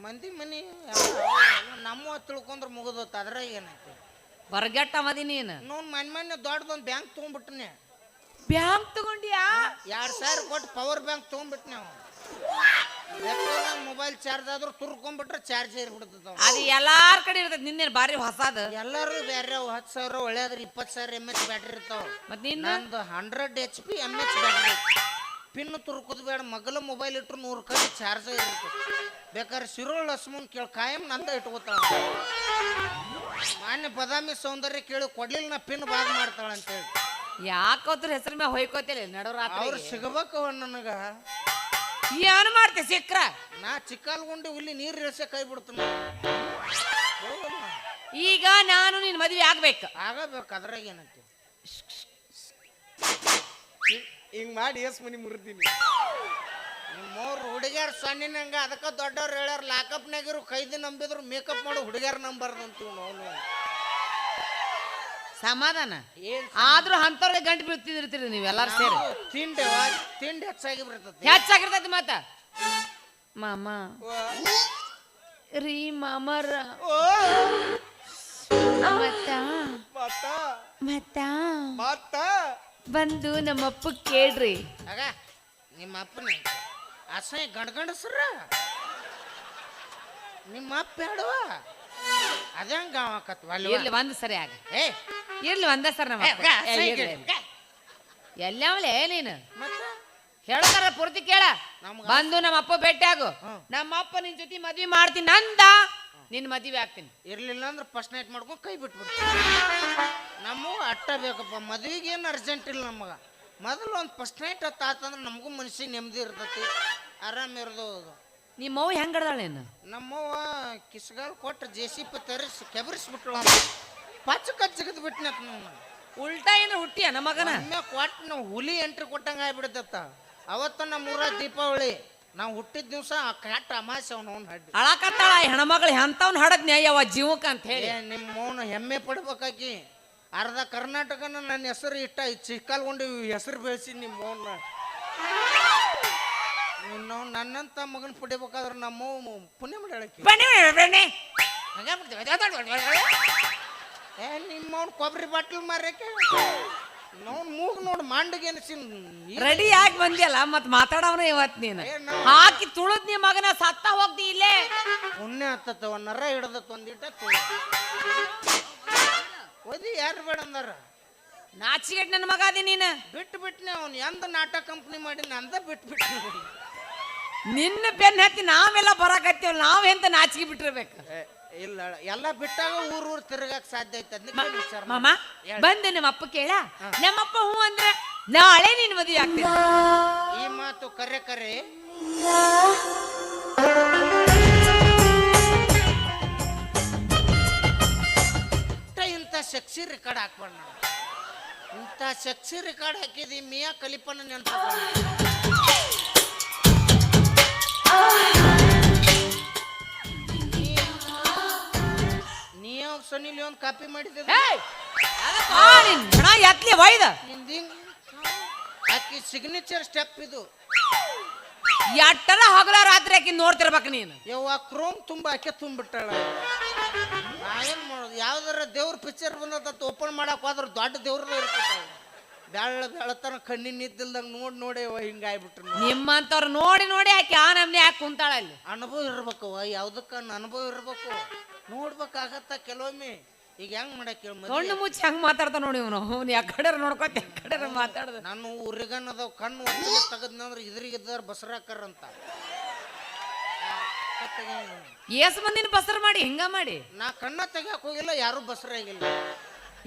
ಮಂದಿ ಮನಿ ನಮ್ಮ ತಿಳ್ಕೊಂಡ್ರ ಮುಗಿದೋತ್ ಅದ್ರ ಏನೈತಿ ಹೊರಗೆಟ್ಟ ಮದಿ ನೀನು. ನೋನ್ ಮನ್ ಮನೆ ದೊಡ್ಡದೊಂದು ಬ್ಯಾಂಕ್ ತೊಗೊಂಡ್ಬಿಟ್ಟನೆ ಬ್ಯಾಂಕ್ ತಗೊಂಡಿಯಾ? ಎರಡು ಸಾವಿರ ಕೊಟ್ಟು ಪವರ್ ಬ್ಯಾಂಕ್ ತೊಗೊಂಡ್ಬಿಟ್ನೆ ಅವ ಮೊಬೈಲ್ ಚಾರ್ಜ್ ಆದ್ರೂ ತುರ್ಕೊಂಡ್ಬಿಟ್ರೆ ಚಾರ್ಜ್ ಏರ್ಬಿಡ್ತದ ಅದು ಎಲ್ಲಾರ ಕಡೆ ಇರ್ತೈತಿ. ನಿನ್ನೆ ಬಾರಿ ಹೊಸದ? ಎಲ್ಲರೂ ಬೇರೆ ಹತ್ತು ಸಾವಿರ ಒಳ್ಳೆಯದ್ರ ಇಪ್ಪತ್ತು ಸಾವಿರ ಎಂ ಎಚ್ ಬ್ಯಾಟ್ರಿ ಇರ್ತಾವ. ಮತ್ತೆ ನಿಂದು? ನಂದು hundred H P M H battery pin ತುರ್ಕೋದು ಬೇಡ. ಮಗಲ ಮೊಬೈಲ್ ಇಟ್ಟರು ನೂರು ಕಡೆ ಚಾರ್ಜ್ ಇರ್ತದೆ ಬೇಕಾದ್ರೆ ಸಿರೋಳ್ ಲಸ್ಮನ್ ಕೇಳಿ ಕಾಯಂ ನಂದ ಇಟ್ಕೋತಾಳ. ಮಾನ್ಯ ಬದಾಮಿ ಸೌಂದರ್ಯ ಕೇಳಿ ಕೊಡ್ಲಿಲ್ಲ ನಾ ಪಿನ್ ಬಾದ್ ಮಾಡ್ತಾಳ ಅಂತೇಳಿ ಯಾಕೋತ್ರ ಹೆಸರು ಮ್ಯಾಗ ಹೊಯ್ಕೋತಿಲ್ಲ ನಡು ಅವ್ರು ರಾತ್ರಿ ಸಿಗಬೇಕು ನನಗ. ಏನು ಮಾಡ್ತಿ ಸಿಕ್ರ ನಾ ಚಿಕ್ಕಲ್ಗೊಂಡು ಇಲ್ಲಿ ನೀರು ಇಳಿಸೆ ಕೈ ಬಿಡ್ತೀನಿ. ಈಗ ನಾನು ನಿನ್ನ ಮದುವೆ ಆಗ್ಬೇಕು. ಆಗಬೇಕು ಅದ್ರಾಗ ಏನಂತ? ಹಿಂಗ್ ಮಾಡಿ ಎಸ್ ಮನಿ ಮುರಿದೀನಿ. ಮೂರು ಹುಡುಗ್ಯಾರ ಸಣ್ಣಿನಂಗ ಅದಕ್ಕೆ ದೊಡ್ಡವ್ರು ಹೇಳ್ಯಾರ ಲಾಕಪ್ನಾಗಿರು ಕೈದಿ ನಂಬಿದ್ರು ಮೇಕಪ್ ಮಾಡೋ ಹುಡುಗ್ಯಾರ ನಂಬಾರ್ದು ಅಂತೀವಿ ನಾವು. ಸಮಾಧಾನ? ಆದ್ರೂ ಅಂತವ್ರಿಗೆ ಗಂಟು ಬೀಳ್ತಿದಿರ್ತೀರಿ ನೀವೆಲ್ಲಾರು ಸೇರಿ. ತಿಂಡಿ ತಿಂಡಿ ಹೆಚ್ಚಾಗಿ ಬರ್ತೈತಿ. ಹೆಚ್ಚಾಗಿರ್ತೈತಿ ಮತ್ತ? ಮಾಮ. ರೀ ಮಾಮರ. ಮತ್ತ? ಮತ್ತ? ಮತ್ತ? ಮತ್ತ? ಬಂದು ನಮ್ಮಪ್ಪ ಕೇಳ್ರಿ. ಆಗ ನಿಮ್ಮ ಅಪ್ಪನ ಅಸಹ್ಯ ಗಂಡ್ಗಂಡಸ್ರ? ನಿಮ್ಮ ಅಪ್ಪ ಹೇಳುವ ಅದಂಗ ಇಲ್ಲಿ ಒಂದ್ ಸರಿ ಆಗ. ಏ. ಇರ್ಲಿ ಒಂದ ಸರ್ ನಮ್ಮ ಏ, ಅಸಹ್ಯ ಇರ್ಲಿ, ಎಲ್ಲವಳೆ ನೀನು? ಮತ್ತ? ಹೇಳ್ತಾರ ಪೂರ್ತಿ ಕೇಳ. ನಮ್ಗ- ಬಂದು ನಮ್ಮ ಅಪ್ಪ ಭೇಟಿ ಆಗು. ಹ್ಮ್. ನಮ್ಮ ಅಪ್ಪ ನಿನ್ ಜೊತೆ ಮದ್ವಿ ಮಾಡ್ತೀನಿ ನಂದ. ನಿನ್ ಮದ್ವಿ ಆಗ್ತೀನಿ ಇರ್ಲಿಲ್ಲ ಅಂದ್ರೆ ಫಸ್ಟ್ ನೈಟ್ ಮಾಡ್ಕೊಂಡು ಕೈ ಬಿಟ್ಬಿಡ್ತೀವಿ ನಮ್ಮ ಅಟ್ಟ ಬೇಕಪ್ಪ. ಮದ್ವಿಗೆ ಏನು ಅರ್ಜೆಂಟ್ ಇಲ್ಲ ನಮಗ. ಮೊದಲು ಒಂದು ಫಸ್ಟ್ ನೈಟ್ ಹೊತ್ತು ಆತಂದ್ರೆ ನಮಗೂ ಮನ್ಸಿಗೆ ನೆಮ್ಮದಿ ಇರ್ತೈತಿ. ಆರಾಮ್ ಇರೋದು ನಿಮ್ಮ ಅವ್ವ ಹೆಂಗಡ್ದಾಳ ನೀನು? ನಮ್ಮವ್ವ ಕಿಸ್ಗಾಲ್ ಕೊಟ್ಟು ಜೆ ಸಿ ಪಿ ತರಿಸಿ ಕೆಬರಿಸ್ಬಿಟ್ಳ ಪಚ್ಚ ಕಚ್ಚಿಗದ್ ಬಿಟ್ನತ್ ಉಲ್ಟಾ ಏನು ಹುಟ್ಟಿಯ ನಮ್ಮ ಮಗನ? ಒಮ್ಮೆ ಕೊಟ್ಟು ನಾವು ಹುಲಿ ಎಂಟ್ರಿ ಕೊಟ್ಟಂಗ ಆಗ್ಬಿಡ್ತತ್ತ ಅವತ್ತು ನಮ್ಮ ಊರ ದೀಪಾವಳಿ. ನಾವು ಹುಟ್ಟಿದ ದಿವಸ ಕೆಟ್ಟ ಅಮಾಸೆ ಅವನು ಹಡ್ಡಿ. ಅಳಕತ್ತಾಳ ಈ ಹೆಣ್ಮಗಳು ಎಂತವ್ನ ಹಡದ್ನ್ಯ ಅವ ಜೀವಕ್ಕೆ ಅಂತ ಹೇಳಿ. ಏ ನಿಮ್ಮ ಹೆಮ್ಮೆ ಪಡ್ಬೇಕಾಕಿ. ಅರ್ಧ ಕರ್ನಾಟಕನ ನನ್ನ ಹೆಸರು ಇಟ್ಟ ಚಿಕ್ಕಲ್ಗೊಂಡು ಹೆಸರು ಬೆಳೆಸಿ ನಿಮ್ಮ ಮೌನ ನಾವು ನನ್ನಂತ ಮಗನ ಪಡಿಬೇಕಾದ್ರೆ ನಮ್ಮ ಪುಣ್ಯ ಮಾಡ್ಯಾಳಕಿ ಬನ್ನಿ ಬನ್ನಿ ಏ ನಿಮ್ಮ ಅವ್ನ ಕೊಬ್ಬರಿ ಬಾಟ್ಲ್ ಮಾರಕ್ಕೆ ನಾವು ಮೂಗ್ ನೋಡಿ ಮಂಡಿಗೆ ರೆಡಿ ಆಗಿ ಬಂದಿಯಲ್ಲ ಮತ್ ಮಾತಾಡವನ ಇವತ್ ನೀನು. ಏ, ನಾವು- ಹಾಕಿ ತುಳುದ್ ನೀ ಮಗನ ಸತ್ತ ಹೋಗ್ತಿ ಇಲ್ಲೇ. ಪುಣ್ಯ ಹತ್ತತ್ತ ಒಂದ್ ನರ ಹಿಡ್ದತ್ ಒಂದಿಟ್ಟ ಓದಿ ಯಾರು ಬೇಡ ಅಂದಾರ? ನಾಚಿಗೆಟ್ ನನ್ನ ಮಗ ಅದಿ ನೀನು. ಬಿಟ್ಟು ಬಿಟ್ನೆ ಅವ್ನು ಎಂದ ನಾಟಕ ಕಂಪ್ನಿ ಮಾಡಿ ನಂದ ಬಿಟ್ಟು ಬಿಟ್ಟು ನಿನ್ನ ಬೆನ್ನ ಹತ್ತಿ ನಾವೆಲ್ಲ ಬರಾಕತ್ತೀವಲ್ಲ ನಾವ್ ಎಂತ ನಾಚಿಗೆ ಬಿಟ್ಟಿರ್ಬೇಕು? ಇಲ್ಲ ಎಲ್ಲ ಬಿಟ್ಟಾಗ ಊರ್ ಊರ್ ತಿರುಗಾಕ್ ಸಾಧ್ಯ ಐತೆ ಮಾಮ ಬಂದು ನಮ್ಮ ಅಪ್ಪ ಕೇಳ. ನಮ್ಮಪ್ಪ ಹೂ ಅಂದ್ರೆ ನಾಳೆ ನೀನ್ ಮದುವೆ ಆಗ್ತೀನಿ ಈ ಮಾತು ಕರೆ ಕರೆ. ಒಟ್ಟ ಇಂಥ ಸೆಕ್ಸಿ ರೆಕಾರ್ಡ್ ಹಾಕ್ಬಾರ್ದು ನಾವು ಇಂಥ ಸೆಕ್ಸಿ ರೆಕಾರ್ಡ್ ಹಾಕಿದಿ ಮಿಯಾ ಕಲಿಪನ ನೆನ್ಪ ನೀವು ಸನಿ ಒಂದು ಕಾಪಿ ಹೆಣ ಎತ್ಲಿ ಒಯ್ದ? ಹಿಂದಿಂಗ್ ಆಕಿ ಸಿಗ್ನೇಚರ್ ಸ್ಟೆಪ್ ಇದು. ಎಟ್ಟರ ಹಗಲ ರಾತ್ರಿ ಆಕಿ ನೋಡ್ತಿರ್ಬೇಕು ನೀನು? ಯವ್ವ ಕ್ರೋಮ್ ತುಂಬ ಆಕೆ ತುಂಬಿಟ್ಟಾಳ. ನಾವೇನ್ ಮಾಡೋದು? ಯಾವ್ದಾರ ದೇವ್ರ ಪಿಕ್ಚರ್ ಬಂದತ್ತ ಓಪನ್ ಮಾಡಕ್ ಹೋದ್ರೆ ದೊಡ್ಡ ದೇವ್ರ ಇರ್ತೈತೆ ಬೆಳ್ಳ ಬೆಳತನ ಕಣ್ಣಿನ ನಿದ್ದಿಲ್ದಂಗ ನೋಡಿ ನೋಡಿ ಹಿಂಗಾಯ್ಬಿಟ್ರು. ನಿಮ್ಮಂತವ್ರು ನೋಡಿ ನೋಡಿ ಆಕೆ ಆ ನಮ್ನೆ ಯಾಕೆ ಕುಂತಾಳ ಅಲ್ಲಿ? ಅನುಭವ ಇರ್ಬೇಕು ಯಾವ್ದಕ್ಕನ್ನ ಅನುಭವ ಇರ್ಬೇಕು. ನೋಡ್ಬೇಕಾಗತ್ತ ಕೆಲವೊಮ್ಮೆ. ಈಗ ಹೆಂಗ್ ಮಾಡಕ್ಕೆ ಕಣ್ಣು ಮುಚ್ಚಿ ಹೆಂಗ್ ಮಾತಾಡ್ತಾ ನೋಡಿ ಇವನು? ಅವ್ನು ಯಾಕಡೆ ನೋಡ್ಕೊತ ಯಾಕಡೆ ಮಾತಾಡ್ದ? ನಾನು ಊರಿಗನ್ನದವ್ ಕಣ್ಣು ಒತ್ತಿಗೆ ತೆಗದ್ನಂದ್ರ ಇದ್ರಿಗಿದ್ದಾರ ಅಂತ ಏಸ್ ಮಂದಿನ ಬಸರ್ ಮಾಡಿ ಹಿಂಗ ಮಾಡಿ. ನಾ ಕಣ್ಣ ತೆಗಿಯಕ್ ಹೋಗಿಲ್ಲ ಯಾರು ಬಸರಾಗಿಲ್ಲ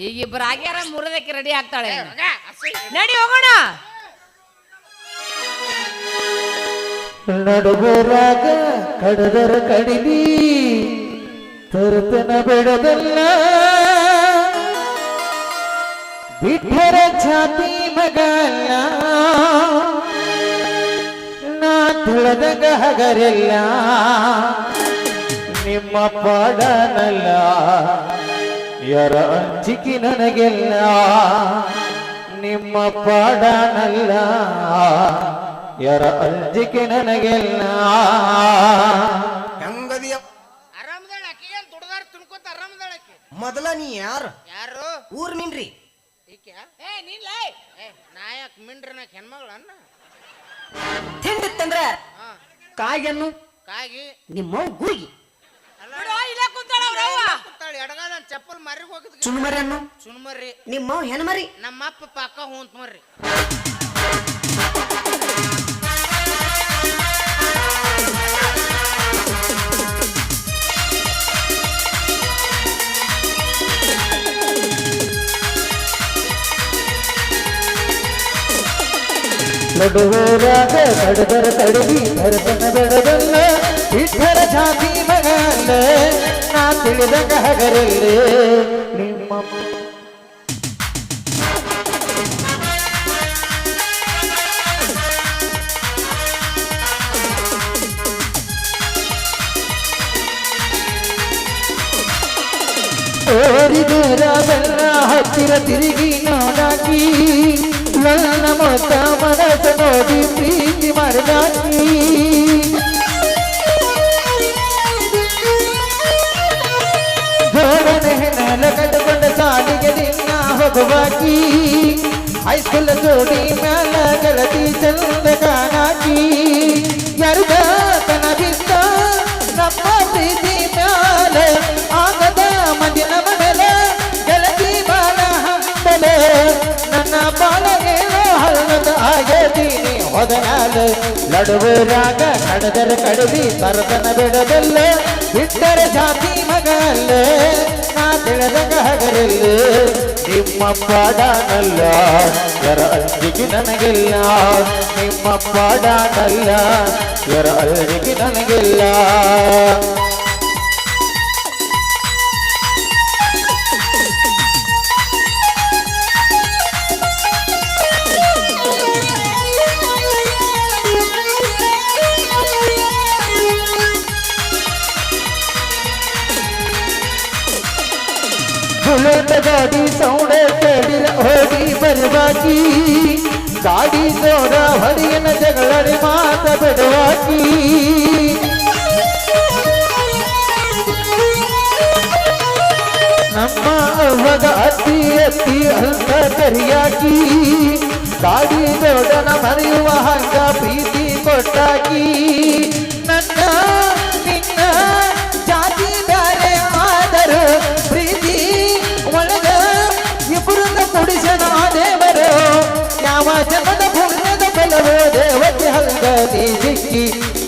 ಈಗ ಇಬ್ರು ಆಗ್ಯಾರ ಮೂರದಕ್ಕೆ ರೆಡಿ ಆಗ್ತಾಳೆ. ನಡಿ ಹೋಗೋಣ. ನಡುವರಾಗ ಕಡದರ ಕಡಿಲಿ ತರತನ ಬೆಡದಲ್ಲ. ಬಿಟ್ಟರ ಛಾತಿ ಮಗಲ್ಲ ನಾ ತಿಳಿದಾಗ ಹಗರೆಲ್ಲ. ನಿಮ್ಮ ಪಾಡನಲ್ಲ. ಯರ ಅಂಚಿಕಿ ನನಗೆಲ್ಲ. ನಿಮ್ಮ ಪಾಡನಲ್ಲ. ಯರ ಅಂಜಿಕೆ ನನಗೆಲ್ಲ. ಹೆಂಗದಿಯ ಆರಾಮದಾಳ ಏನ್ ದುಡ್ದಾರ ತಿನ್ಕೋತ ಆರಾಮದಾಳ ಆಕಿ ಮೊದಲ ನೀ ಯಾರು? ಯಾರು? ಊರ್ ನಿನ್ರಿ. ಈಕೆ? ಏ ನಿಲ್ಲ. ಏ ನಾಯಕ್ ಮಿಂಡ್ರನಾಕ್ ಹೆಣ್ಮಗಳನ್ನ ತಿಂದಿತ್ತಂದ್ರ ಹಾ. ಕಾಯನ್ನು ಕಾಗಿ. ನಿಮ್ಮ ಗುರುಗಿ ಅಲ್ಲ ಇಲ್ಲೇ ಕುಂತಾಳ ಅವ್ರವ್ವ ಕೂತಾಳೆ ಎಡಗಾಲ ಚಪ್ಪಲ್ ಚುನ್ಮರಿ ಹೋಗಿದ್ ಚುನ್ಮರಿ ಸುಣ್ಮರ್ರಿ ನಿಮ್ಮ ಹೆಣ್ಮರಿ? ನಮ್ಮಪ್ಪ ಪಾಕ ಹೂಂತ್ ಮರ್ರಿ. ನಡುವರಾಗ ಕಡದರ ಕಡಿಲಿ ತರುತನ ಬೆಡದಲ್ಲ ಬಿಟ್ಟರ ಛಾತಿ ಮಗಲ್ಲ ನಾ ತಿಳಿದಾಗ ಹಗರೆಲ್ಲ ನಿಮ್ಮ ಓರಿದರಾದಲ್ಲ ಹತ್ತಿರ ತಿರುಗಿ ನೋಡಾಕಿ ನನ್ನ ಮೊತ್ತ ಮನಸ ನೋಡಿ ಪ್ರೀತಿ ಮಾಡಿದಾಕಿ ಜೋಡನೆ ಹೆಣಲ ಕಟ್ಟುಕೊಂಡ ಸಾಲಿಗೆ ದಿನ ಹೋಗುವಾಕಿ ಹೈಸ್ಕೂಲ್ ಜೋಡಿ ಮ್ಯಾಲ ಗೆಳತಿ ಚಂದ ಕಾಣಾಕಿ ಯಾರದ ತನ ಬಿದ್ದ ನಮ್ಮ ಪ್ರೀತಿ ಮ್ಯಾಲ ಆಗದೀನಿ ಹೊದನಾಲ ನಡುವರಾಗ ಕಡದರ ಕಡವಿ ತರತನ ಬಿಡದಲ್ಲ ಬಿಟ್ಟರ ಜಾತಿ ಮಗಲ್ಲ ನಾ ತಿಳಿದ ಹಗರಲ್ಲ ನಿಮ್ಮ ಪಾಡನಲ್ಲ ಯರ ಅಲ್ಲಿಗೆ ನನಗಿಲ್ಲ. ನಿಮ್ಮ ಪಾಡನಲ್ಲ ಯರ ಅಲ್ಲಿಗೆ ನನಗಿಲ್ಲ. ಬುಲೆಟ್ ಗಾಡಿ ಸೌಂಡ ಕೇಳಿರ ಹೋಗಿ ಬರುವಾಕಿ ಗಾಡಿ ಜೋರ ಹೊಡಿಯನ ಜಗಳಡಿ ಮಾತ ಬಿಡುವಾಕಿ ನಮ್ಮ ಅವ್ವಗ ಅತ್ತಿ ಎತ್ತಿ ಅಂತ ಕರಿಯಾಕಿ ಗಾಡಿ ದೊಡ್ಡನ ಮರೆಯುವ ಹಂಗ ಪ್ರೀತಿ ಕೊಟ್ಟಾಕಿ ನನ್ನ ನಿನ್ನ ಜಾತಿ ಬ್ಯಾರೆ ಆದರು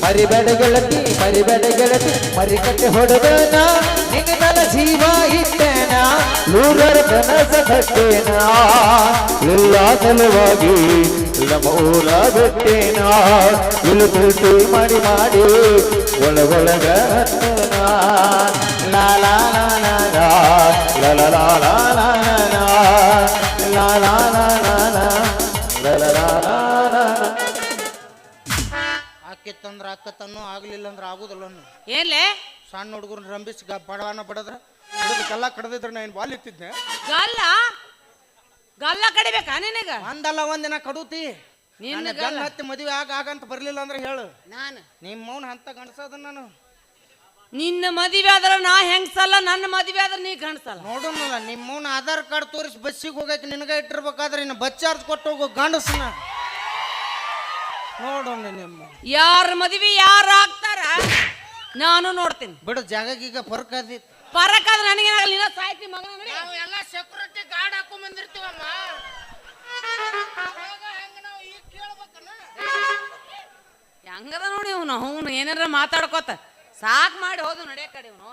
ಮರಿಬೇಡ ಗೆಳತಿ ಮರಿಬೇಡ ಗೆಳತಿ ಮರಿ ಕಟ್ಟೆ ಹೊಡೆದನ ನಿನ್ನ ನನ್ನ ಜೀವ ಇಟ್ಟೇನ ನೂರರ ಕನಸ ಕಟ್ಟೇನ ಎಲ್ಲ ಸಲುವಾಗಿ ನಮ್ಮೂರ ಬಿಟ್ಟೇನ ಇಲ್ಲಿ ತುಟಿ ಮಾಡಿ ಮಾಡಿ ಒಳ ಒಳಗ ಹತ್ತನ. ಲಾ ಲಾ ಲಾ ಲಾ ಲಾ ಲಾ ಲಾ ಲಾ ಲಾ ಲಾ ಲಾ ಲಾ ಲಾ ಲಾ ಲಾ ಲಾ ಲಾ ಆಕಿತ್ತಂದ್ರ ಆಕತ್ತನ್ನು ಆಗ್ಲಿಲ್ಲ ಅಂದ್ರೆ ಆಗುದಿಲ್ಲ ಅನ್ನು. ಏನ್ಲೆ ಸಣ್ಣ ಹುಡುಗರು ರಂಬಿಸಿ ಗ ಬಡವನ ಬಡದ್ರ ಕಲ್ಲ ಕಡ್ದಿದ್ರೆ ನಾನು ಬಾಲಿತ್ತಿದ್ದೆ ಗಲ್ಲ? ಗಲ್ಲ ಕಡಿಬೇಕಾ ನಿನಗ? ಒಂದಲ್ಲ ಒಂದಿನ ಕಡುತಿ. ನಿನ್ನ ಗಲ್ಲ. ಹತ್ತಿ ಮದುವೆ ಆಗ ಆಗಂತ ಬರ್ಲಿಲ್ಲ ಅಂದ್ರೆ ಹೇಳು. ನಾನು? ನಿಮ್ಮ ಮೌನ ಅಂತ ಗಣಸದ ನಾನು. ನಿನ್ನ ಮದುವೆ ಆದ್ರ ನಾ ಹೆಂಗ್ಸಲ್ಲ ನನ್ನ ಮದುವೆ ಆದ್ರೆ ನೀ ಗಂಡ್ಸಲ್ಲ ನೋಡೋಣಲ್ಲ ನಿಮ್ಮ ಆಧಾರ್ ಕಾರ್ಡ್ ತೋರಿಸಿ ಬಸ್ಸಿಗೆ ಹೋಗಕ್ಕೆ ನಿನಗ ಇಟ್ಟಿರ್ಬೇಕಾದ್ರೆ ಇನ್ನು ಬಸ್ ಚಾರ್ಜ್ ಕೊಟ್ಟು ಹೋಗೋ ಗಂಡಸನ ನೋಡೋಣ ನಿಮ್ಮ. ಯಾರ ಮದ್ವಿ ಯಾರು ಆಗ್ತಾರ ನಾನು ನೋಡ್ತೀನಿ. ಬಿಡು ಜಾಗಗೀಗ ಫರ್ಕ್ ಪರಕ್ ಪರಕಾದ್ರೆ ನನಗೆ ನಿನ್ನ ಸಾಯ್ತಿ ಮಗನ ನೋಡಿ. ನಾವು ಎಲ್ಲ ಸೆಕ್ಯೂರಿಟಿ ಗಾರ್ಡ್ ಹಾಕೊಂಡ್ ಬಂದಿರ್ತೀವಮ್ಮ. ಹೆಂಗದ ನೋಡಿ ಅವನು ಅವನು ಏನಾರ ಮಾತಾಡ್ಕೋತ. ಸಾಕ್ ಮಾಡಿ ಹೋದು ನಡೆಯ ಕಡೆ ಅವನು.